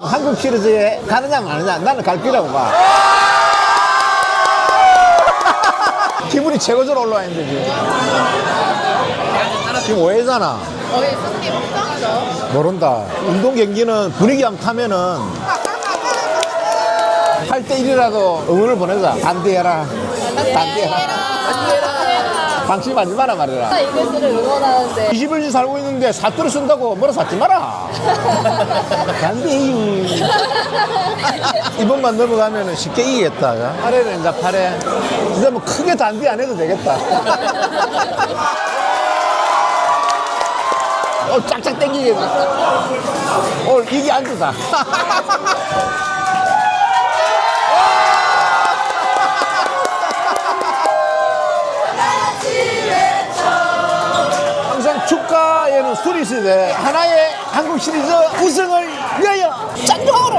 한국 시리즈에 가느냐 마느냐 나는 갈 거라고 봐. 기분이 최고조로 올라와 있는데 지금. 지금 오해잖아. 거의 승리 확정이죠. 모른다. 운동 경기는 분위기 한번 타면은 8대 1이라도 응원을 보내자. 단대해라. 단대해라. 방심하지 마라 말이라. 이글스를 응원하는데 21년 살고 있는데 사투리 쓴다고 뭐라 샀지 마라. 단대유. 이번만 넘어가면 쉽게 이기겠다. 8회는 이제 8회. 이제 뭐 크게 단디 안 해도 되겠다. 어, 쫙쫙 땡기겠네. 오늘 이게 안 좋다. 축가에는 술이 있어야 하나의 한국 시리즈 우승을 위하여 짠종으로